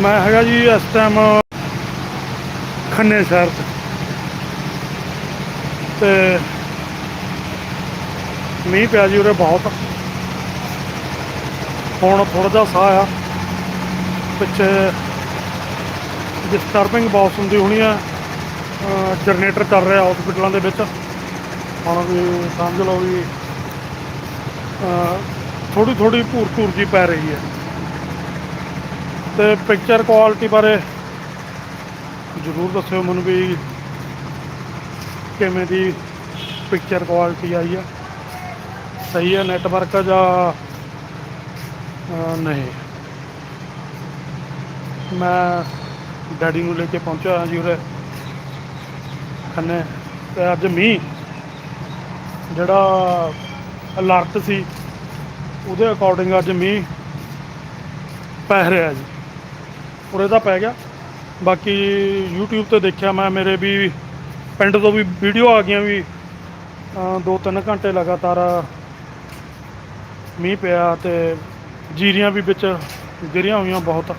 ਮੈਂ ਹੈਗਾ ਜੀ ਇਸ ਟਾਈਮ ਖੰਨੇ ਸ਼ਹਿਰ 'ਚ। ਤੇ ਮੀਂਹ ਪਿਆ ਜੀ ਉਰੇ ਬਹੁਤ। ਹੁਣ ਥੋੜਾ ਜਿਹਾ ਸਾਹ ਆ। ਪਿੱਛੇ ਡਿਸਟਰਬਿੰਗ ਬਹੁਤ ਹੁੰਦੀ ਹੋਣੀ ਆ। ਜਨਰੇਟਰ ਚੱਲ ਰਿਹਾ ਹਸਪੀਟਲਾਂ ਦੇ ਵਿੱਚ। ਹੁਣ ਵੀ ਸਮਝ ਲਓ ਵੀ ਥੋੜੀ ਥੋੜੀ ਭੂਰ ਭੂਰ ਜੀ ਪੈ ਰਹੀ ਹੈ। ਤੇ ਪਿਕਚਰ ਕੁਆਲਿਟੀ ਬਾਰੇ ਜ਼ਰੂਰ ਦੱਸਿਓ ਮੈਨੂੰ ਵੀ ਕਿਵੇਂ ਦੀ ਪਿਕਚਰ ਕੁਆਲਿਟੀ ਆਈ ਆ। ਸਹੀ ਹੈ ਨੈਟਵਰਕ ਜਾਂ ਨਹੀਂ? ਮੈਂ ਡੈਡੀ ਨੂੰ ਲੈ ਕੇ ਪਹੁੰਚਿਆ ਹਾਂ ਜੀ ਉਰੇ ਖੰਨੇ ਤੇ ਅੱਜ ਮੀਂਹ ਜਿਹੜਾ ਅਲਰਟ ਸੀ ਉਹਦੇ ਅਕੋਰਡਿੰਗ ਅੱਜ ਮੀਂਹ ਪੈ ਰਿਹਾ ਜੀ। ਉਰੇ ਤਾਂ ਪੈ ਗਿਆ। ਬਾਕੀ YouTube ਤੇ ਦੇਖਿਆ ਮੈਂ ਮੇਰੇ ਵੀ ਪਿੰਡ ਤੋਂ ਵੀ ਵੀਡੀਓ ਆ ਗਈਆਂ ਵੀ ਅਹ, ਦੋ ਤਿੰਨ ਘੰਟੇ ਲਗਾਤਾਰ ਮੀਂਹ ਪਿਆ ਤੇ ਜੀਰੀਆਂ ਵੀ ਵਿੱਚ ਗਿਰੀਆਂ ਹੋਈਆਂ ਬਹੁਤ।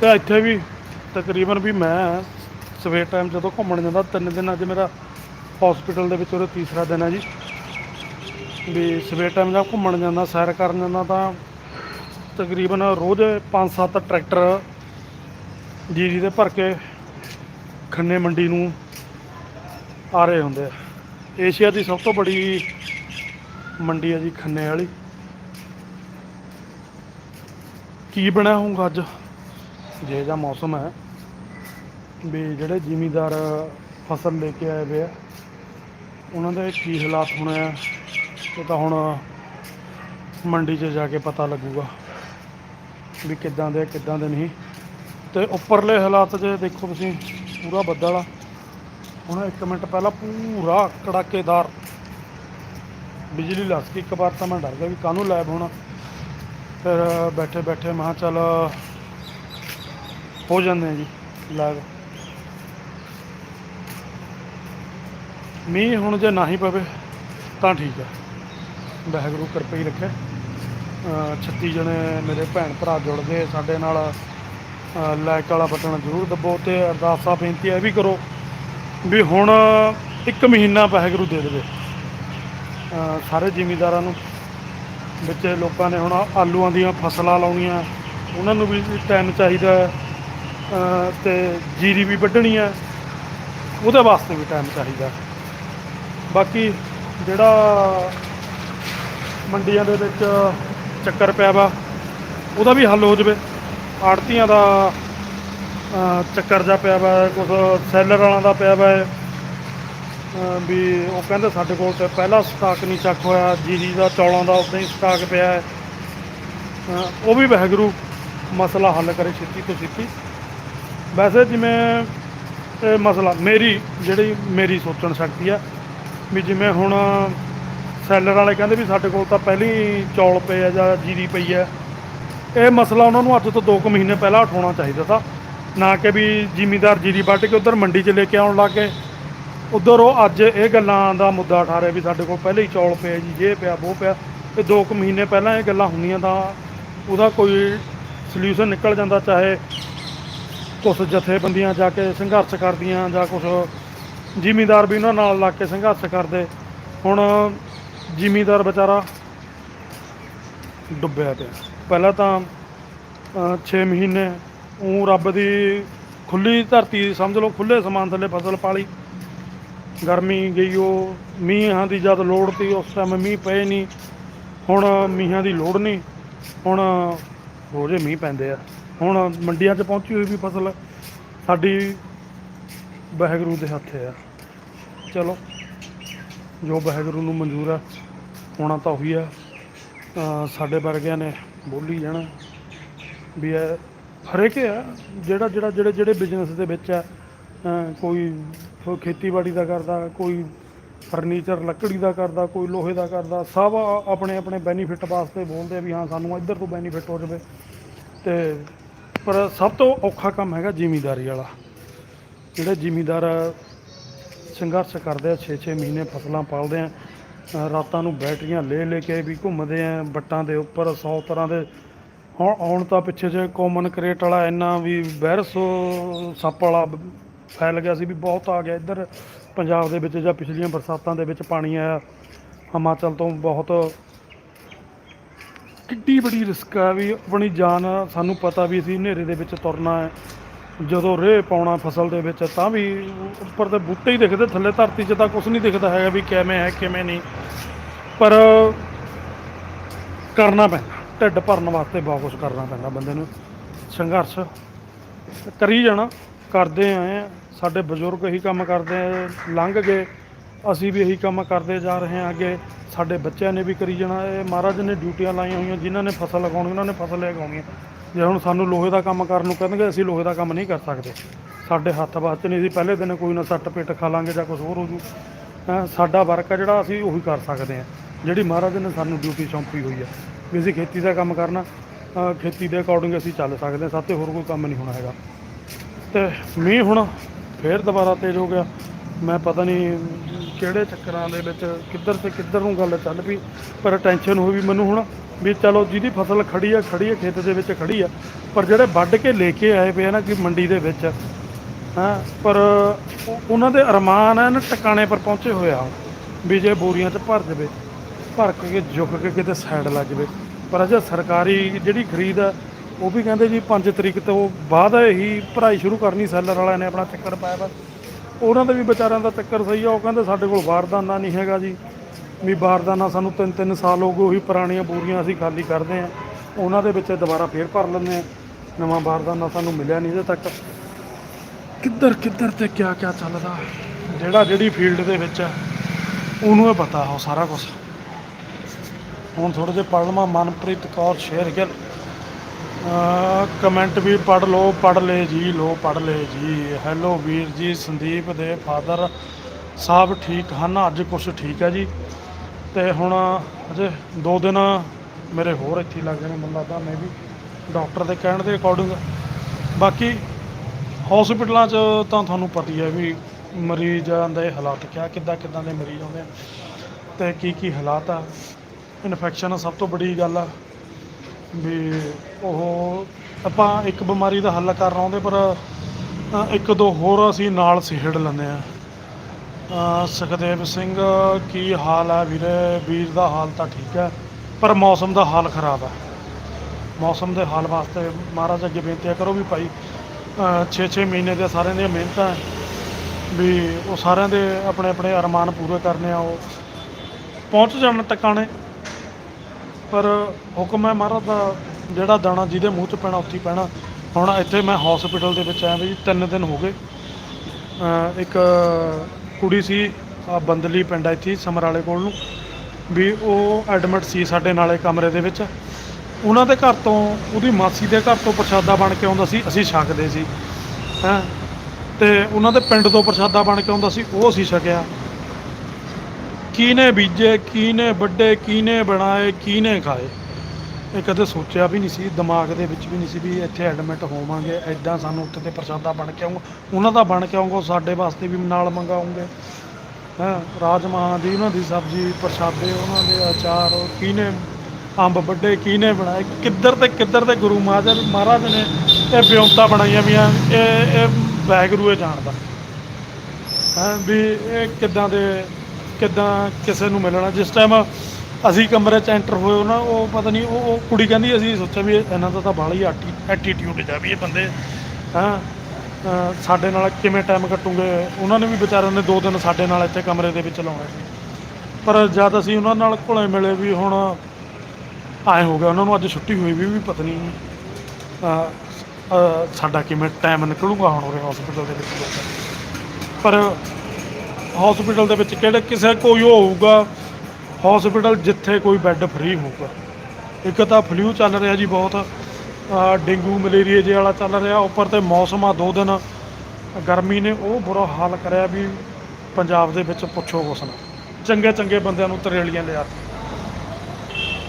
ਤੇ ਇੱਥੇ ਵੀ ਤਕਰੀਬਨ ਵੀ ਮੈਂ ਸਵੇਰ ਟਾਈਮ ਜਦੋਂ ਘੁੰਮਣ ਜਾਂਦਾ ਤਿੰਨ ਦਿਨ ਅੱਜ ਮੇਰਾ ਹਸਪੀਟਲ ਦੇ ਵਿੱਚ ਉਹਦਾ ਤੀਸਰਾ ਦਿਨ ਹੈ ਜੀ। ਵੀ ਸਵੇਰ ਟਾਈਮ ਜਦ ਘੁੰਮਣ ਜਾਂਦਾ ਸੈਰ ਕਰਨ ਜਾਂਦਾ ਤਾਂ ਤਕਰੀਬਨ ਰੋਜ਼ 5-7 ਟਰੈਕਟਰ ਜੀਰੀ ਦੇ ਭਰ ਕੇ ਖੰਨੇ ਮੰਡੀ ਨੂੰ ਆ ਰਹੇ ਹੁੰਦੇ ਆ। ਏਸ਼ੀਆ ਦੀ ਸਭ ਤੋਂ ਬੜੀ ਮੰਡੀ ਹੈ ਜੀ ਖੰਨੇ ਵਾਲੀ। ਕੀ ਬਣਿਆ ਹੋਊਗਾ ਅੱਜ? ਜੇ ਜਾਂ ਮੌਸਮ ਹੈ। ਵੀ ਜਿਹੜੇ ਜ਼ਿਮੀਦਾਰ ਫਸਲ ਲੈ ਕੇ ਆਏ ਵੇ ਆ, ਉਹਨਾਂ ਦੇ ਕੀ ਹਾਲਾਤ ਹੋਣੇ ਆ, ਇਹ ਤਾਂ ਹੁਣ ਮੰਡੀ 'ਚ ਜਾ ਕੇ ਪਤਾ ਲੱਗੂਗਾ। ਵੀ ਕਿੱਦਾਂ ਦੇ ਕਿੱਦਾਂ ਦੇ ਨਹੀਂ। ਤੇ ਉੱਪਰਲੇ ਹਾਲਾਤ ਜੇ ਦੇਖੋ ਤੁਸੀਂ, ਪੂਰਾ ਬੱਦਲ ਆ। ਹੁਣ 1 ਮਿੰਟ ਪਹਿਲਾਂ ਪੂਰਾ ਕੜਾਕੇਦਾਰ। ਬਿਜਲੀ ਲੱਗ ਗਈ, ਇੱਕ ਵਾਰ ਤਾਂ ਮੈਂ ਡਰ ਗਿਆ ਵੀ ਕਾਹਨੂੰ ਲੈਬ ਹੋਣਾ। ਫਿਰ ਬੈਠੇ ਬੈਠੇ ਮੈਂ ਚੱਲ, ਹੋ ਜਾਂਦੇ ਜੀ, ਲੈਬ। ਮੀਂਹ ਹੁਣ ਜੇ ਨਾ ਹੀ ਪਵੇ, ਤਾਂ ਠੀਕ ਹੈ ਵਾਹਿਗੁਰੂ ਕਿਰਪਾ ਹੀ ਰੱਖੇ। 36 ਜਣੇ ਮੇਰੇ ਭੈਣ ਭਰਾ ਜੁੜ ਗਏ ਸਾਡੇ ਨਾਲ ਲਾਈਕ ਵਾਲਾ ਬਟਨ ਜ਼ਰੂਰ ਦਬੋ ਤੇ ਅਰਦਾਸਾਂ ਬੇਨਤੀ ਇਹ ਵੀ ਕਰੋ ਵੀ ਹੁਣ ਇੱਕ ਮਹੀਨਾ ਵਾਹਿਗੁਰੂ ਦੇ ਦੇਵੇ ਸਾਰੇ ਜ਼ਿਮੀਂਦਾਰਾਂ ਨੂੰ, ਵਿੱਚ ਲੋਕਾਂ ਨੇ ਹੁਣ ਆਲੂਆਂ ਦੀਆਂ ਫਸਲਾਂ ਲਾਉਣੀਆਂ, ਉਹਨਾਂ ਨੂੰ ਵੀ ਟਾਈਮ ਚਾਹੀਦਾ ਹੈ। ਤੇ ਜੀਰੀ ਵੀ ਵੱਢਣੀ ਹੈ, ਉਹਦੇ ਵਾਸਤੇ ਵੀ ਟਾਈਮ ਚਾਹੀਦਾ ਬਾਕੀ ਜਿਹੜਾ ਮੰਡੀਆਂ ਦੇ ਵਿੱਚ ਚੱਕਰ ਪਿਆ ਵਾ, ਉਹਦਾ ਵੀ ਹੱਲ ਹੋ ਜਾਵੇ। ਆੜਤੀਆਂ ਦਾ ਚੱਕਰ ਜਾ ਪਿਆ ਵਾ ਕੁਝ ਸੈਲਰ ਵਾਲਾਂ ਦਾ ਪਿਆ ਵਾ ਵੀ ਉਹ ਕਹਿੰਦੇ ਸਾਡੇ ਕੋਲ ਤੇ ਪਹਿਲਾ ਸਟਾਕ ਨਹੀਂ ਚੱਕ ਹੋਇਆ, ਜੀਰੀ ਦਾ, ਚੌਲਾਂ ਦਾ, ਉਦਾਂ ਹੀ ਸਟਾਕ ਪਿਆ ਹੈ। ਉਹ ਵੀ ਵਾਹਿਗੁਰੂ ਮਸਲਾ ਹੱਲ ਕਰੇ ਛੇਤੀ ਤੋਂ ਛੇਤੀ। ਵੈਸੇ ਜਿਵੇਂ ਇਹ ਮਸਲਾ, ਮੇਰੀ, ਜਿਹੜੀ ਮੇਰੀ ਸੋਚਣ ਸ਼ਕਤੀ ਆ, ਵੀ ਜਿਵੇਂ ਹੁਣ ਸੈਲਰ ਵਾਲੇ ਕਹਿੰਦੇ ਵੀ ਸਾਡੇ ਕੋਲ ਤਾਂ ਪਹਿਲਾਂ ਚੌਲ ਪਏ ਆ ਜਾਂ ਜੀਰੀ ਪਈ ਆ। ਇਹ ਮਸਲਾ ਉਹਨਾਂ ਨੂੰ ਅੱਜ ਤੋਂ 2 ਮਹੀਨੇ ਪਹਿਲਾਂ ਉਠਾਉਣਾ ਚਾਹੀਦਾ ਤਾਂ, ਨਾ ਕਿ ਵੀ ਜ਼ਿਮੀਦਾਰ ਜੀਰੀ ਵੱਢ ਕੇ ਉਧਰ ਮੰਡੀ 'ਚ ਲੈ ਕੇ ਆਉਣ ਲੱਗ ਗਏ। ਉਧਰ ਉਹ ਅੱਜ ਇਹ ਗੱਲਾਂ ਦਾ ਮੁੱਦਾ ਉਠਾ ਰਿਹਾ ਵੀ ਸਾਡੇ ਕੋਲ ਪਹਿਲੇ ਹੀ ਚੌਲ ਪਏ ਜੀ ਇਹ ਪਿਆ ਉਹ ਪਿਆ। ਇਹ 2 ਮਹੀਨੇ ਪਹਿਲਾਂ ਇਹ ਗੱਲਾਂ ਹੁੰਦੀਆਂ ਤਾਂ ਉਹਦਾ ਕੋਈ ਸੋਲੂਸ਼ਨ ਨਿਕਲ ਜਾਂਦਾ, ਚਾਹੇ ਕੁਝ ਜਥੇਬੰਦੀਆਂ ਜਾ ਕੇ ਸੰਘਰਸ਼ ਕਰਦੀਆਂ ਜਾਂ ਕੁਝ ਜ਼ਿਮੀਂਦਾਰ ਵੀ ਉਹਨਾਂ ਨਾਲ ਲੱਗ ਕੇ ਸੰਘਰਸ਼ ਕਰਦੇ। ਹੁਣ ਜ਼ਿਮੀਦਾਰ ਵਿਚਾਰਾ ਡੁੱਬਿਆ ਪਿਆ। ਪਹਿਲਾਂ ਤਾਂ 6 ਮਹੀਨੇ ਉਹ ਰੱਬ ਦੀ ਖੁੱਲੀ ਧਰਤੀ ਸਮਝ ਲਓ, ਖੁੱਲੇ ਸਮਾਨ ਥੱਲੇ ਫਸਲ ਪਾਲੀ। ਗਰਮੀ ਗਈ ਉਹ, ਮੀਂਹਾਂ ਦੀ ਜਦ ਲੋੜ ਤੀ, ਉਸ ਟਾਈਮ ਮੀਂਹ ਪਏ ਨਹੀਂ ਹੁਣ ਮੀਂਹਾਂ ਦੀ ਲੋੜ ਨਹੀਂ ਹੁਣ ਰੋਜ਼ੇ ਮੀਂਹ ਪੈਂਦੇ ਆ। ਹੁਣ ਮੰਡੀਆਂ 'ਚ ਪਹੁੰਚੀ ਹੋਈ ਵੀ ਫਸਲ ਸਾਡੀ ਵਾਹਿਗੁਰੂ ਦੇ ਹੱਥ ਆ। ਚਲੋ, ਜੋ ਵਾਹਿਗੁਰੂ ਨੂੰ ਮਨਜ਼ੂਰ ਆ। ਹੋਣਾ ਤਾਂ ਉਹੀ ਆ। ਸਾਡੇ ਵਰਗਿਆਂ ਨੇ ਬੋਲੀ ਜਾਣਾ ਵੀ ਇਹ ਹਰੇਕ ਆ, ਜਿਹੜਾ ਜਿਹੜਾ ਜਿਹੜੇ ਜਿਹੜੇ ਬਿਜ਼ਨਸ ਦੇ ਵਿੱਚ ਆ ਕੋਈ ਖੇਤੀਬਾੜੀ ਦਾ ਕਰਦਾ, ਕੋਈ ਫਰਨੀਚਰ ਲੱਕੜੀ ਦਾ ਕਰਦਾ, ਕੋਈ ਲੋਹੇ ਦਾ ਕਰਦਾ, ਸਭ ਆਪਣੇ ਆਪਣੇ ਬੈਨੀਫਿਟ ਵਾਸਤੇ ਬੋਲਦੇ ਵੀ ਹਾਂ, ਸਾਨੂੰ ਇੱਧਰ ਤੋਂ ਬੈਨੀਫਿਟ ਹੋ ਜਾਵੇ। ਤੇ ਪਰ ਸਭ ਤੋਂ ਔਖਾ ਕੰਮ ਹੈਗਾ ਜ਼ਿਮੀਂਦਾਰੀ ਵਾਲਾ। ਜਿਹੜੇ ਜ਼ਿਮੀਂਦਾਰ ਸੰਘਰਸ਼ ਕਰਦੇ ਆ 6-6 ਮਹੀਨੇ ਫਸਲਾਂ ਪਾਲਦੇ ਆ ਰਾਤਾਂ ਨੂੰ ਬੈਟਰੀਆਂ ਲੈ ਲੈ ਕੇ ਵੀ ਘੁੰਮਦੇ ਆ, ਬੱਟਾਂ ਦੇ ਉੱਪਰ 100 ਤਰ੍ਹਾਂ ਦੇ। ਹੁਣ ਆਉਣ ਤਾਂ ਪਿੱਛੇ ਜੇ ਕਾਮਨ ਕ੍ਰੇਟ ਵਾਲਾ ਇੰਨਾ ਵੀ ਵਾਇਰਸ ਸੱਪ ਵਾਲਾ ਫੈਲ ਗਿਆ ਸੀ ਵੀ ਬਹੁਤ ਆ ਗਿਆ। ਇੱਧਰ ਪੰਜਾਬ ਦੇ ਵਿੱਚ ਜਾਂ ਪਿਛਲੀਆਂ ਬਰਸਾਤਾਂ ਦੇ ਵਿੱਚ ਪਾਣੀ ਆਇਆ। ਹਿਮਾਚਲ ਤੋਂ ਬਹੁਤ ਕਿੱਡੀ ਬੜੀ ਰਿਸਕ ਆ ਵੀ ਆਪਣੀ ਜਾਨ, ਸਾਨੂੰ ਪਤਾ ਵੀ ਅਸੀਂ ਹਨੇਰੇ ਦੇ ਵਿੱਚ ਤੁਰਨਾ ਹੈ। ਜਦੋਂ ਰੇਹ ਪਾਉਣਾ ਫਸਲ ਦੇ ਵਿੱਚ, ਤਾਂ ਵੀ ਉੱਪਰ ਤੇ ਬੂਟੇ ਹੀ ਦਿਖਦੇ, ਥੱਲੇ ਧਰਤੀ 'ਚ ਤਾਂ ਕੁਝ ਨਹੀਂ ਦਿਖਦਾ ਹੈਗਾ ਵੀ ਕਿਵੇਂ ਹੈ, ਕਿਵੇਂ ਨਹੀਂ। ਪਰ ਕਰਨਾ ਪੈਂਦਾ ਢਿੱਡ ਭਰਨ ਵਾਸਤੇ ਬਹੁਤ ਕੁਝ ਕਰਨਾ ਪੈਂਦਾ ਬੰਦੇ ਨੂੰ। ਸੰਘਰਸ਼ ਕਰੀ ਜਾਣਾ, ਕਰਦੇ ਆਏ ਸਾਡੇ ਬਜ਼ੁਰਗ ਇਹੀ ਕੰਮ ਕਰਦੇ ਲੰਘ ਗਏ। ਅਸੀਂ ਵੀ ਇਹੀ ਕੰਮ ਕਰਦੇ ਜਾ ਰਹੇ ਹਾਂ ਅੱਗੇ। ਸਾਡੇ ਬੱਚਿਆਂ ਨੇ ਵੀ ਕਰੀ ਜਾਣਾ। ਇਹ ਮਹਾਰਾਜ ਨੇ ਡਿਊਟੀਆਂ ਲਾਈਆਂ ਹੋਈਆਂ, ਜਿਨ੍ਹਾਂ ਨੇ ਫਸਲ ਲਗਾਉਣੀ ਉਹਨਾਂ ਨੇ ਫਸਲ ਲਗਾਉਣੀ ਹੈ। ਜੇ ਹੁਣ ਸਾਨੂੰ ਲੋਹੇ ਦਾ ਕੰਮ ਕਰਨ ਨੂੰ ਕਹਿੰਦੇ ਅਸੀਂ ਲੋਹੇ ਦਾ ਕੰਮ ਨਹੀਂ ਕਰ ਸਕਦੇ। ਸਾਡੇ ਹੱਥ ਵੱਸ 'ਚ ਨਹੀਂ ਅਸੀਂ ਪਹਿਲੇ ਦਿਨ ਕੋਈ ਨਾ ਸੱਟ ਪਿੱਟ ਖਾ ਲਾਂਗੇ ਜਾਂ ਕੁਝ ਹੋਰ ਹੋ ਜੂ। ਸਾਡਾ ਵਰਕ ਆ ਜਿਹੜਾ, ਅਸੀਂ ਉਹੀ ਕਰ ਸਕਦੇ ਹਾਂ। ਜਿਹੜੀ ਮਹਾਰਾਜ ਨੇ ਸਾਨੂੰ ਡਿਊਟੀ ਸੌਂਪੀ ਹੋਈ ਹੈ ਵੀ ਅਸੀਂ ਖੇਤੀ ਦਾ ਕੰਮ ਕਰਨਾ ਖੇਤੀ ਦੇ ਅਕੋਰਡਿੰਗ ਅਸੀਂ ਚੱਲ ਸਕਦੇ ਹਾਂ। ਸਾਤੇ ਹੋਰ ਕੋਈ ਕੰਮ ਨਹੀਂ ਹੋਣਾ ਹੈਗਾ। ਤੇ ਮੀਂਹ ਹੁਣ ਫੇਰ ਦੁਬਾਰਾ ਤੇਜ਼ ਹੋ ਗਿਆ। ਮੈਂ ਪਤਾ ਨਹੀਂ ਕਿਹੜੇ ਚੱਕਰਾਂ ਦੇ ਵਿੱਚ ਕਿੱਧਰ ਤੇ ਕਿੱਧਰ ਨੂੰ ਗੱਲ ਚੱਲ ਪਈ, ਪਰ ਟੈਨਸ਼ਨ ਹੋਈ ਵੀ ਮੈਨੂੰ ਹੁਣ ਵੀ ਚਲੋ ਜਿਹਦੀ ਫਸਲ ਖੜੀ ਆ ਖੜੀ ਆ, ਖੇਤ ਦੇ ਵਿੱਚ ਖੜੀ ਆ, ਪਰ ਜਿਹੜੇ ਵੱਢ ਕੇ ਲੈ ਕੇ ਆਏ ਪਏ ਆ ਨਾ ਕਿ ਮੰਡੀ ਦੇ ਵਿੱਚ, ਹਾਂ, ਪਰ ਉਹ- ਉਹਨਾਂ ਦੇ ਅਰਮਾਨ ਹੈ ਨਾ ਟਿਕਾਣੇ ਪਰ ਪਹੁੰਚੇ ਹੋਇਆ ਵੀ ਜੇ ਬੋਰੀਆਂ 'ਚ ਭਰ ਜਾਵੇ, ਭਰ ਕੇ ਝੁਕ ਕੇ ਕਿਤੇ ਸਾਈਡ ਲੱਗ ਜਾਵੇ, ਪਰ ਅਜੇ ਸਰਕਾਰੀ ਜਿਹੜੀ ਖਰੀਦ ਆ, ਉਹ ਵੀ ਕਹਿੰਦੇ ਜੀ 5 ਤਰੀਕ ਤੋਂ ਬਾਅਦ ਹੀ ਭਰਾਈ ਸ਼ੁਰੂ ਕਰਨੀ ਸੈਲਰ ਵਾਲਿਆਂ ਨੇ ਆਪਣਾ ਚੱਕਰ ਪਾਇਆ ਵਾ। ਉਹਨਾਂ ਦਾ ਵੀ ਵਿਚਾਰਿਆਂ ਦਾ ਚੱਕਰ ਸਹੀ ਆ ਉਹ ਕਹਿੰਦੇ ਸਾਡੇ ਕੋਲ ਵਾਰਦਾਨਾ ਨਹੀਂ ਹੈਗਾ ਜੀ। ਵੀ ਵਾਰਦਾਨਾ ਸਾਨੂੰ ਤਿੰਨ ਤਿੰਨ ਸਾਲ ਹੋ ਗਏ ਉਹੀ ਪੁਰਾਣੀਆਂ ਬੋਰੀਆਂ ਅਸੀਂ ਖਾਲੀ ਕਰਦੇ ਆ ਉਹਨਾਂ ਦੇ ਵਿੱਚ ਦੁਬਾਰਾ ਫੇਰ ਭਰ ਲੈਂਦੇ ਆ ਨਵਾਂ ਵਾਰਦਾਨਾ ਸਾਨੂੰ ਮਿਲਿਆ ਨਹੀਂ ਇਹਦੇ ਤੱਕ। ਕਿੱਧਰ ਕਿੱਧਰ ਤੇ ਕਿਆ ਕਿਆ ਚੱਲਦਾ? ਜਿਹੜਾ ਜਿਹੜੀ ਫੀਲਡ ਦੇ ਵਿੱਚ ਆ, ਉਹਨੂੰ ਇਹ ਪਤਾ ਉਹ ਸਾਰਾ ਕੁਝ ਹੁਣ ਥੋੜੇ ਜਿਹਾ ਪੜ੍ਹ ਲਵਾਂ ਮਨਪ੍ਰੀਤ ਕੌਰ ਸ਼ੇਰ ਕਮੈਂਟ ਵੀ ਪੜ੍ਹ ਲਓ, ਪੜ੍ਹ ਲੈ ਜੀ ਲੋ ਪੜ੍ਹ ਲੈ ਜੀ। ਹੈਲੋ ਵੀਰ ਜੀ, ਸੰਦੀਪ ਦੇ ਫਾਦਰ ਸਾਹਿਬ ਠੀਕ ਹਨ? ਅੱਜ ਕੁਛ ਠੀਕ ਹੈ ਜੀ। ਤੇ ਹੁਣ ਅਜੇ ਦੋ ਦਿਨ ਮੇਰੇ ਹੋਰ ਇੱਥੇ ਲੱਗ ਜਾਣੇ, ਮੈਨੂੰ ਲੱਗਦਾ ਮੈਂ ਵੀ ਡਾਕਟਰ ਦੇ ਕਹਿਣ ਦੇ ਅਕੋਰਡਿੰਗ ਬਾਕੀ ਹਸਪੀਟਲਾਂ 'ਚ ਤਾਂ ਤੁਹਾਨੂੰ ਪਤਾ ਹੀ ਹੈ ਵੀ ਮਰੀਜ਼ਾਂ ਦੇ ਹਾਲਾਤ ਕਿਆ, ਕਿੱਦਾਂ ਕਿੱਦਾਂ ਦੇ ਮਰੀਜ਼ ਆਉਂਦੇ ਆ ਤੇ ਕੀ ਕੀ ਹਾਲਾਤ ਆ। ਇਨਫੈਕਸ਼ਨ ਸਭ ਤੋਂ ਵੱਡੀ ਗੱਲ ਆ। ਵੀ ਉਹ ਆਪਾਂ ਇੱਕ ਬਿਮਾਰੀ ਦਾ ਹੱਲ ਕਰਨ ਆਉਂਦੇ ਪਰ ਇੱਕ ਦੋ ਹੋਰ ਅਸੀਂ ਨਾਲ ਸਿਹੜ ਲੈਂਦੇ ਆ ਸੁਖਦੇਵ ਸਿੰਘ, ਕੀ ਹਾਲ ਹੈ ਵੀਰੇ? ਵੀਰ ਦਾ ਹਾਲ ਤਾਂ ਠੀਕ ਹੈ, ਪਰ ਮੌਸਮ ਦਾ ਹਾਲ ਖਰਾਬ ਹੈ। ਮੌਸਮ ਦੇ ਹਾਲ ਵਾਸਤੇ ਮਹਾਰਾਜ ਅੱਗੇ ਬੇਨਤੀ ਕਰੋ ਵੀ ਭਾਈ 6-6 ਮਹੀਨੇ ਦੇ ਸਾਰਿਆਂ ਦੀਆਂ ਮਿਹਨਤਾਂ ਵੀ ਉਹ ਸਾਰਿਆਂ ਦੇ ਆਪਣੇ ਆਪਣੇ ਅਰਮਾਨ ਪੂਰੇ ਕਰਨੇ ਆ ਉਹ। ਪਹੁੰਚ ਜਾਣ ਟਿਕਾਣੇ ਪਰ ਹੁਕਮ ਹੈ ਮਹਾਰਾਜ ਦਾ, ਜਿਹੜਾ ਦਾਣਾ ਜਿਹਦੇ ਮੂੰਹ 'ਚ ਪੈਣਾ, ਉੱਥੇ ਹੀ ਪੈਣਾ। ਹੁਣ ਇੱਥੇ ਮੈਂ ਹਸਪੀਟਲ ਦੇ ਵਿੱਚ ਆਇਆ ਵੀ ਤਿੰਨ ਦਿਨ ਹੋ ਗਏ। ਅਹ ਇੱਕ ਕੁੜੀ ਸੀ ਆ ਬੰਦਲੀ ਪਿੰਡ ਆ ਇੱਥੇ ਸਮਰਾਲੇ ਕੋਲ ਨੂੰ। ਵੀ ਉਹ ਐਡਮਿਟ ਸੀ ਸਾਡੇ ਨਾਲੇ ਕਮਰੇ ਦੇ ਵਿੱਚ। ਉਹਨਾਂ ਦੇ ਘਰ ਤੋਂ, ਉਹਦੀ ਮਾਸੀ ਦੇ ਘਰ ਤੋਂ ਪ੍ਰਸ਼ਾਦਾ ਬਣ ਕੇ ਆਉਂਦਾ ਸੀ, ਅਸੀਂ ਛਕਦੇ ਸੀ। ਹੈਂ? ਤੇ ਉਹਨਾਂ ਦੇ ਪਿੰਡ ਤੋਂ ਪ੍ਰਸ਼ਾਦਾ ਬਣ ਕੇ ਆਉਂਦਾ ਸੀ, ਉਹ ਅਸੀਂ ਛਕਿਆ। ਕਿਹਨੇ ਬੀਜੇ ਕਿਹਨੇ ਵੱਡੇ ਕਿਹਨੇ ਬਣਾਏ ਕਿਹਨੇ ਖਾਏ। ਇਹ ਕਦੇ ਸੋਚਿਆ ਵੀ ਨਹੀਂ ਸੀ, ਦਿਮਾਗ ਦੇ ਵਿੱਚ ਵੀ ਨਹੀਂ ਸੀ ਵੀ ਇੱਥੇ ਐਡਮਿਟ ਹੋਵਾਂਗੇ ਐਦਾਂ ਸਾਨੂੰ ਉੱਥੇ ਤੇ ਪ੍ਰਸ਼ਾਦਾ ਬਣ ਕੇ ਆਉਂਗਾ ਉਹਨਾਂ ਦਾ ਬਣ ਕੇ ਆਉਂਗਾ ਉਹ ਸਾਡੇ ਵਾਸਤੇ ਵੀ ਨਾਲ ਮੰਗਾਉਂਗੇ। ਹਾਂ, ਰਾਜਮਾਹਾਂ ਦੀ, ਉਹਨਾਂ ਦੀ ਸਬਜ਼ੀ, ਪ੍ਰਸ਼ਾਦੇ, ਉਹਨਾਂ ਦੇ ਅਚਾਰ ਉਹ ਕਿਹਨੇ ਅੰਬ ਵੱਡੇ ਕਿਹਨੇ ਬਣਾਏ, ਕਿੱਧਰ ਤੇ ਕਿੱਧਰ ਤੇ ਗੁਰੂ ਮਹਾਰਾਜ ਮਹਾਰਾਜ ਨੇ ਇਹ ਵਿਉਂਤਾਂ ਬਣਾਈਆਂ ਵੀਆਂ, ਇਹ ਇਹ ਵਾਹਿਗੁਰੂ ਇਹ ਜਾਣਦਾ। ਹਾਂ, ਵੀ ਇਹ ਕਿੱਦਾਂ ਦੇ ਕਿੱਦਾਂ ਕਿਸੇ ਨੂੰ ਮਿਲਣਾ। ਜਿਸ ਟਾਈਮ ਅਸੀਂ ਕਮਰੇ 'ਚ ਐਂਟਰ ਹੋਏ ਨਾ, ਉਹ ਪਤਾ ਨਹੀਂ ਉਹ ਉਹ ਕੁੜੀ ਕਹਿੰਦੀ ਅਸੀਂ ਸੋਚਿਆ ਵੀ ਇਹਨਾਂ ਦਾ ਤਾਂ ਬਾਹਲਾ ਹੀ ਐਟੀਟਿਊਡ ਜਾ ਵੀ ਇਹ ਬੰਦੇ। ਹਾਂ? ਸਾਡੇ ਨਾਲ ਕਿਵੇਂ ਟਾਈਮ ਕੱਟੂਗੇ? ਉਹਨਾਂ ਨੇ ਵੀ ਵਿਚਾਰਿਆਂ ਨੇ ਦੋ ਦਿਨ ਸਾਡੇ ਨਾਲ ਇੱਥੇ ਕਮਰੇ ਦੇ ਵਿੱਚ ਲਾਉਣੇ ਸੀ। ਪਰ ਜਦ ਅਸੀਂ ਉਹਨਾਂ ਨਾਲ ਘੁਲੇ ਮਿਲੇ ਵੀ ਹੁਣ ਆਏ ਹੋ ਗਿਆ, ਉਹਨਾਂ ਨੂੰ ਅੱਜ ਛੁੱਟੀ ਹੋਈ ਵੀ ਵੀ ਪਤਾ ਨਹੀਂ ਸਾਡਾ ਕਿਵੇਂ ਟਾਈਮ ਨਿਕਲੂਗਾ ਹੁਣ ਉਰੇ ਹਸਪੀਟਲ ਦੇ ਵਿੱਚ। ਪਰ ਹਸਪੀਟਲ ਦੇ ਵਿੱਚ ਕਿਹੜੇ ਕਿਸੇ ਕੋਈ ਉਹ ਹੋਊਗਾ, ਹਸਪੀਟਲ ਜਿੱਥੇ ਕੋਈ ਬੈੱਡ ਫ੍ਰੀ ਹੋਊਗਾ। ਇੱਕ ਤਾਂ ਫਲੂ ਚੱਲ ਰਿਹਾ ਜੀ ਬਹੁਤ ਡੇਂਗੂ, ਮਲੇਰੀਆ ਜੇ ਵਾਲਾ ਚੱਲ ਰਿਹਾ, ਉੱਪਰ ਤੇ ਮੌਸਮ ਆ ਦੋ ਦਿਨ। ਗਰਮੀ ਨੇ ਉਹ ਬੁਰਾ ਹਾਲ ਕਰਿਆ ਵੀ ਪੰਜਾਬ ਦੇ ਵਿੱਚ ਪੁੱਛੋ ਕੁਛ ਨਾ। ਚੰਗੇ ਚੰਗੇ ਬੰਦਿਆਂ ਨੂੰ ਤਰੇਲੀਆਂ ਲਿਆ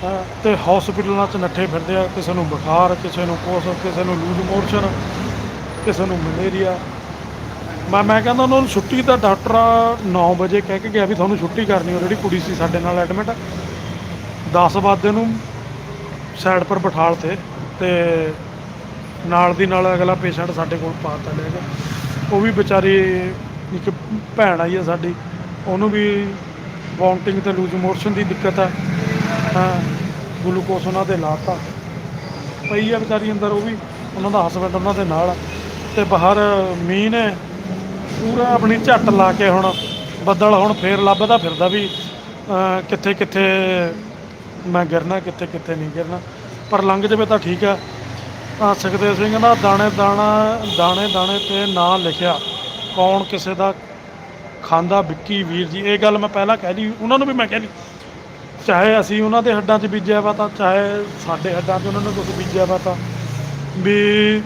ਹਾਂ ਤੇ ਹਸਪੀਟਲਾਂ 'ਚ ਨੱਠੇ ਫਿਰਦੇ ਆ, ਕਿਸੇ ਨੂੰ ਬੁਖਾਰ, ਕਿਸੇ ਨੂੰ ਕੁਛ, ਕਿਸੇ ਨੂੰ ਲੂਜ਼ ਮੋਸ਼ਨ ਕਿਸੇ ਨੂੰ ਮਲੇਰੀਆ। ਮੈਂ ਮੈਂ ਕਹਿੰਦਾ ਉਹਨਾਂ ਨੂੰ ਛੁੱਟੀ ਤਾਂ ਡਾਕਟਰ 9 ਵਜੇ ਕਹਿ ਕੇ ਗਿਆ ਵੀ ਤੁਹਾਨੂੰ ਛੁੱਟੀ ਕਰਨੀ ਉਹ ਜਿਹੜੀ ਕੁੜੀ ਸੀ ਸਾਡੇ ਨਾਲ ਐਡਮਿਟ 10 ਵਜੇ ਨੂੰ ਸਾਈਡ ਪਰ ਬਿਠਾਲ ਤੇ ਤੇ ਨਾਲ ਦੀ ਨਾਲ ਅਗਲਾ ਪੇਸ਼ੈਂਟ ਸਾਡੇ ਕੋਲ ਪਾਤਾ ਲੈ ਗਿਆ। ਉਹ ਵੀ ਵਿਚਾਰੀ ਇੱਕ ਭੈਣ ਆਈ ਹੈ ਸਾਡੀ, ਉਹਨੂੰ ਵੀ ਵੋਮਟਿੰਗ ਤੇ ਲੂਜ਼ ਮੋਸ਼ਨ ਦੀ ਦਿੱਕਤ ਹੈ ਹਾਂ ਗਲੂਕੋਸ ਉਹਨਾਂ ਦੇ ਲਾਤਾ। ਪਈ ਆ ਵਿਚਾਰੀ ਅੰਦਰ, ਉਹ ਵੀ ਉਹਨਾਂ ਦਾ ਹਸਬੰਡ ਉਹਨਾਂ ਦੇ ਨਾਲ ਆ। ਤੇ ਬਾਹਰ ਮੀਂਹ ਨੇ ਪੂਰਾ ਆਪਣੀ ਝੱਟ ਲਾ ਕੇ ਹੁਣ ਬੱਦਲ ਹੁਣ ਫੇਰ ਲੱਭਦਾ ਫਿਰਦਾ ਵੀ ਕਿੱਥੇ ਕਿੱਥੇ ਮੈਂ ਗਿਰਨਾ, ਕਿੱਥੇ ਕਿੱਥੇ ਨਹੀਂ ਗਿਰਨਾ। ਪਰ ਲੰਘ ਜਾਵੇ ਤਾਂ ਠੀਕ ਆ। ਤਾਂ ਸੁਖਦੇਵ ਸਿੰਘ ਦਾ ਦਾਣੇ, ਦਾਣਾ, ਦਾਣੇ ਦਾਣੇ ਤੇ ਨਾਂ ਲਿਖਿਆ। ਕੌਣ ਕਿਸੇ ਦਾ ਖਾਂਦਾ ਵਿੱਕੀ ਵੀਰ ਜੀ? ਇਹ ਗੱਲ ਮੈਂ ਪਹਿਲਾਂ ਕਹਿ ਲਈ ਉਹਨਾਂ ਨੂੰ ਵੀ ਮੈਂ ਕਹਿ ਲਈ ਚਾਹੇ ਅਸੀਂ ਉਹਨਾਂ ਦੇ ਹੱਡਾਂ 'ਚ ਬੀਜਿਆ ਵਾ ਤਾਂ, ਚਾਹੇ ਸਾਡੇ ਹੱਡਾਂ 'ਚ ਉਹਨਾਂ ਨੇ ਕੁਝ ਬੀਜਿਆ ਵਾ ਤਾਂ। ਵੀ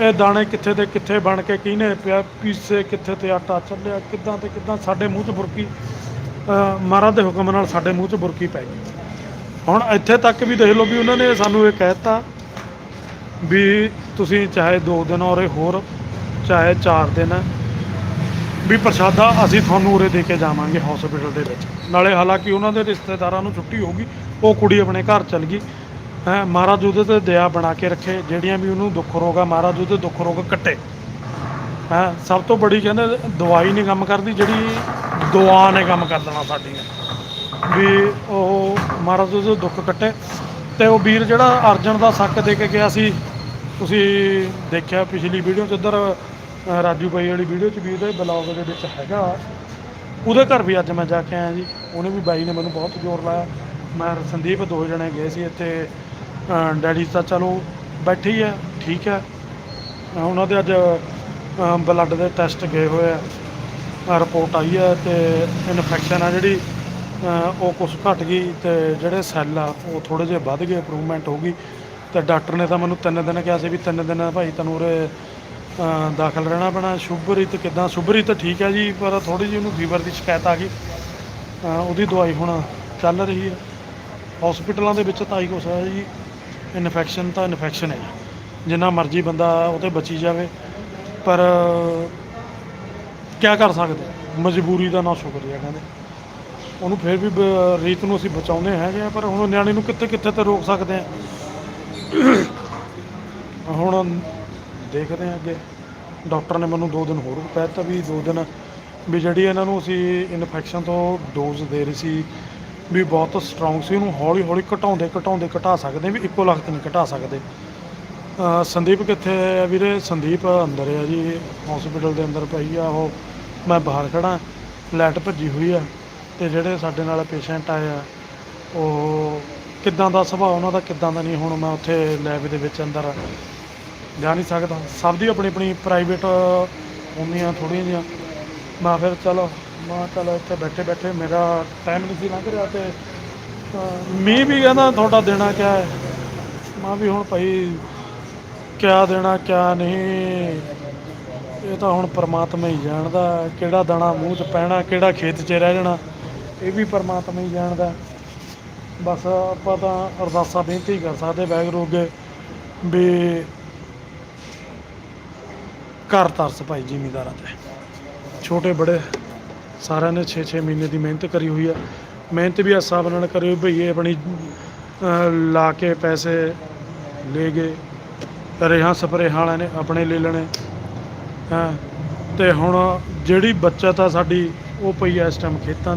ਇਹ ਦਾਣੇ ਕਿੱਥੇ ਤੇ ਕਿੱਥੇ ਬਣ ਕੇ ਕਿਹਨੇ ਪਿਆ, ਪੀਸੇ ਕਿੱਥੇ ਤੇ ਆਟਾ ਚੱਲਿਆ, ਕਿੱਦਾਂ ਤੇ ਕਿੱਦਾਂ ਸਾਡੇ ਮੂੰਹ 'ਚ ਬੁਰਕੀ, ਅਹ, ਮਹਾਰਾਜ ਦੇ ਹੁਕਮ ਨਾਲ ਸਾਡੇ ਮੂੰਹ 'ਚ ਬੁਰਕੀ ਪੈ ਗਈ। ਹੁਣ ਇੱਥੇ ਤੱਕ ਵੀ ਦੇਖ ਲਓ ਵੀ ਉਹਨਾਂ ਨੇ ਸਾਨੂੰ ਇਹ ਕਹਿਤਾ ਵੀ ਤੁਸੀਂ ਚਾਹੇ 2 ਦਿਨ ਔਰ ਹੋਰ, ਚਾਹੇ 4 ਦਿਨ, ਵੀ ਪ੍ਰਸ਼ਾਦਾ ਅਸੀਂ ਤੁਹਾਨੂੰ ਉਰੇ ਦੇ ਕੇ ਜਾਵਾਂਗੇ ਹਸਪੀਟਲ ਦੇ ਵਿੱਚ। ਨਾਲੇ ਹਾਲਾਂਕਿ ਉਹਨਾਂ ਦੇ ਰਿਸ਼ਤੇਦਾਰਾਂ ਨੂੰ ਛੁੱਟੀ ਹੋ ਗਈ, ਉਹ ਕੁੜੀ ਆਪਣੇ ਘਰ ਚਲ ਗਈ। ਹੈ, ਮਹਾਰਾਜ ਉਹਦੇ ਤੇ ਦਇਆ ਬਣਾ ਕੇ ਰੱਖੇ, ਜਿਹੜੀਆਂ ਵੀ ਉਹਨੂੰ ਦੁੱਖ ਰੋਗ ਆ, ਮਹਾਰਾਜ ਉਹਦੇ ਦੁੱਖ ਰੋਗ ਕੱਟੇ। ਹੈ, ਸਭ ਤੋਂ ਬੜੀ ਕਹਿੰਦੇ ਦਵਾਈ ਨਹੀਂ ਕੰਮ ਕਰਦੀ, ਜਿਹੜੀ ਦੁਆ ਨੇ ਕੰਮ ਕਰ ਦੇਣਾ ਸਾਡੀਆਂ। ਵੀ ਉਹ ਮਹਾਰਾਜ ਉਹਦੇ ਦੁੱਖ ਕੱਟੇ। ਤੇ ਉਹ ਵੀਰ ਜਿਹੜਾ ਅਰਜਨ ਦਾ ਸੱਕ ਦੇ ਕੇ ਗਿਆ ਸੀ, ਤੁਸੀਂ ਦੇਖਿਆ ਪਿਛਲੀ ਵੀਡੀਓ 'ਚ ਉੱਧਰ ਰਾਜੂ ਬਾਈ ਵਾਲੀ ਵੀਡੀਓ 'ਚ ਵੀ ਉਹਦੇ ਬਲੌਗ ਦੇ ਵਿੱਚ ਹੈਗਾ। ਉਹਦੇ ਘਰ ਵੀ ਅੱਜ ਮੈਂ ਜਾ ਕੇ ਆਇਆ ਜੀ। ਉਹਨੇ ਵੀ ਬਾਈ ਨੇ ਮੈਨੂੰ ਬਹੁਤ ਜ਼ੋਰ ਲਾਇਆ। ਮੈਂ ਸੰਦੀਪ ਦੋ ਜਣੇ ਗਏ ਸੀ ਇੱਥੇ। ਡੈਡੀ ਤਾਂ ਚਲੋ ਬੈਠੀ ਹੈ ਠੀਕ ਹੈ ਉਹਨਾਂ ਦੇ ਅੱਜ ਬਲੱਡ ਦੇ ਟੈਸਟ ਗਏ ਹੋਏ ਆ। ਰਿਪੋਰਟ ਆਈ ਹੈ ਤੇ ਇਨਫੈਕਸ਼ਨ ਆ ਜਿਹੜੀ ਉਹ ਕੁਛ ਘਟ ਗਈ ਤੇ ਜਿਹੜੇ ਸੈੱਲ ਆ, ਉਹ ਥੋੜੇ ਜਿਹੇ ਵੱਧ ਗਏ ਇੰਪਰੂਵਮੈਂਟ ਹੋ ਗਈ। ਤੇ ਡਾਕਟਰ ਨੇ ਤਾਂ ਮੈਨੂੰ ਤਿੰਨ ਦਿਨ ਕਿਹਾ ਸੀ ਵੀ ਤਿੰਨ ਦਿਨ ਭਾਈ ਤੈਨੂੰ ਉਰੇ ਦਾਖਲ ਰਹਿਣਾ ਪੈਣਾ, ਸ਼ੁਭਰੀਤ ਕਿਦਾਂ? ਸ਼ੁਭਰੀਤ ਠੀਕ ਹੈ ਜੀ, ਪਰ ਥੋੜੀ ਜਿਹੀ ਉਹਨੂੰ ਫੀਵਰ ਦੀ ਸ਼ਿਕਾਇਤ ਆ ਗਈ। ਉਹਦੀ ਦਵਾਈ ਹੁਣ ਚੱਲ ਰਹੀ ਹੈ ਹਸਪੀਟਲਾਂ ਦੇ ਵਿੱਚ ਤਾਂ ਹੀ ਕੁਛ ਹੈ ਜੀ। ਇਨਫੈਕਸ਼ਨ ਤਾਂ ਇਨਫੈਕਸ਼ਨ ਹੈ। ਜਿੰਨਾ ਮਰਜ਼ੀ ਬੰਦਾ ਉਹ ਤੇ ਬਚੀ ਜਾਵੇ। ਪਰ ਕੀ ਕਰ ਸਕਦੇ? ਮਜਬੂਰੀ ਦਾ ਨਾ ਸ਼ੁਕਰੀਆ ਕਹਿੰਦੇ। ਉਹਨੂੰ ਫਿਰ ਵੀ ਬ- ਰੀਤ ਨੂੰ ਅਸੀਂ ਬਚਾਉਂਦੇ ਹੈਗੇ ਆ ਪਰ ਹੁਣ ਨਿਆਣੇ ਨੂੰ ਕਿੱਥੇ ਕਿੱਥੇ ਤੇ ਰੋਕ ਸਕਦੇ ਆ ਹੁਣ ਦੇਖਦੇ ਆ ਅੱਗੇ। ਡਾਕਟਰ ਨੇ ਮੈਨੂੰ 2 ਦਿਨ ਹੋਰ ਕਹਿ ਦਿੱਤਾ ਵੀ 2 ਦਿਨ ਵੀ ਜਿਹੜੀ ਇਹਨਾਂ ਨੂੰ ਅਸੀਂ ਇਨਫੈਕਸ਼ਨ ਤੋਂ ਡੋਜ਼ ਦੇ ਰਹੀ ਸੀ ਵੀ ਬਹੁਤ ਸਟਰੋਂਗ ਸੀ, ਉਹਨੂੰ ਹੌਲੀ ਹੌਲੀ ਘਟਾਉਂਦੇ ਘਟਾਉਂਦੇ ਘਟਾ ਸਕਦੇ, ਵੀ ਇੱਕੋ ਲਖਤ ਨਹੀਂ ਘਟਾ ਸਕਦੇ। ਸੰਦੀਪ ਕਿੱਥੇ ਹੈ ਵੀਰੇ? ਸੰਦੀਪ ਅੰਦਰ ਹੈ ਜੀ ਹਸਪੀਟਲ ਦੇ ਅੰਦਰ ਪਈ ਆ ਉਹ। ਮੈਂ ਬਾਹਰ ਖੜਾ ਲਾਈਟ ਭੱਜੀ ਹੋਈ ਆ, ਤੇ ਜਿਹੜੇ ਸਾਡੇ ਨਾਲ ਪੇਸ਼ੈਂਟ ਆਏ ਆ, ਉਹ ਕਿੱਦਾਂ ਦਾ ਸੁਭਾਅ ਉਹਨਾਂ ਦਾ, ਕਿੱਦਾਂ ਦਾ ਨਹੀਂ, ਹੁਣ ਮੈਂ ਉੱਥੇ ਲੈਬ ਦੇ ਵਿੱਚ ਅੰਦਰ ਜਾ ਨਹੀਂ ਸਕਦਾ। ਸਭ ਦੀ ਆਪਣੀ ਆਪਣੀ ਪ੍ਰਾਈਵੇਟ ਹੁੰਦੀਆਂ ਥੋੜ੍ਹੀਆਂ ਜਿਹੀਆਂ। ਮੈਂ ਫਿਰ ਚਲੋ ਮੈਂ ਕਿਹਾ ਇੱਥੇ ਬੈਠੇ ਬੈਠੇ ਮੇਰਾ ਟਾਈਮ ਨਹੀਂ ਸੀ ਲੰਘ ਰਿਹਾ ਤੇ ਅਹ ਮੀਂਹ ਵੀ ਕਹਿੰਦਾ ਤੁਹਾਡਾ ਦੇਣਾ ਕਿਆ ਹੈ? ਮੈਂ ਵੀ ਹੁਣ ਭਾਈ ਕਿਆ ਦੇਣਾ ਕਿਆ ਨਹੀਂ, ਇਹ ਤਾਂ ਹੁਣ ਪਰਮਾਤਮਾ ਹੀ ਜਾਣਦਾ ਕਿਹੜਾ ਦਾਣਾ ਮੂੰਹ 'ਚ ਪੈਣਾ, ਕਿਹੜਾ ਖੇਤ 'ਚ ਰਹਿ ਜਾਣਾ, ਇਹ ਵੀ ਪਰਮਾਤਮਾ ਹੀ ਜਾਣਦਾ। ਬਸ ਆਪਾਂ ਤਾਂ ਅਰਦਾਸਾਂ ਬੇਨਤੀ ਕਰ ਸਕਦੇ ਵਾਹਿਗੁਰੂ ਅੱਗੇ ਵੀ ਘਰ ਤਰਸ ਭਾਈ ਜ਼ਿਮੀਦਾਰਾਂ ਤੇ, ਛੋਟੇ ਬੜੇ ਸਾਰਿਆਂ ਨੇ 6-6 ਮਹੀਨੇ ਦੀ ਮਿਹਨਤ ਕਰੀ ਹੋਈ ਆ। ਮਿਹਨਤ ਵੀ ਇਸ ਹਿਸਾਬ ਨਾਲ ਕਰੀ ਹੋਈ ਭਈਏ ਆਪਣੀ ਲਾ ਕੇ ਪੈਸੇ ਲੈ ਗਏ। ਰੇਹਾਂ ਸਪਰੇਹਾਂ ਵਾਲਿਆਂ ਨੇ ਆਪਣੇ ਲੈ ਲੈਣੇ। ਹਾਂ, ਤੇ ਹੁਣ ਜਿਹੜੀ ਬੱਚਤ ਆ ਸਾਡੀ, ਉਹ ਪਈ ਆ ਇਸ ਟਾਈਮ ਖੇਤਾਂ